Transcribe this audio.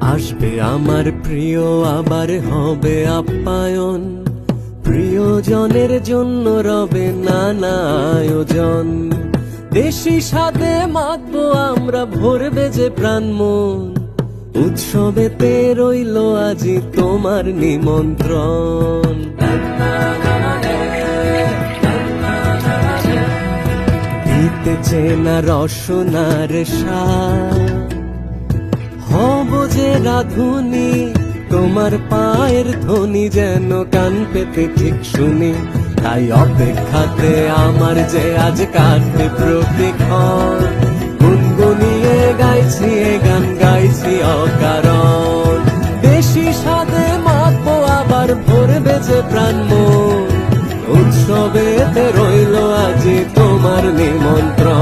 আসবে আমার প্রিয়, আবার হবে আপ্যায়ন। প্রিয়জনের জন্য রবে নানা আয়োজন। দেশি সাথে মাতবো আমরা, ভরবে যে প্রাণ মন। উৎসবেতে রইল তোমার নিমন্ত্রণ। দিতে চেনা রসনার হব যে রাধুনি, তোমার পায়ের ধ্বনি যেন কান পেতে ঠিক শুনি। তাই অপেক্ষাতে আমার যে আজ কাটবে প্রতিক্ষণ। গুনগুনিয়ে গাইছি ভরবে যে প্রাণ মন উৎসবেতে রইল আজি তোমার নিমন্ত্রণ।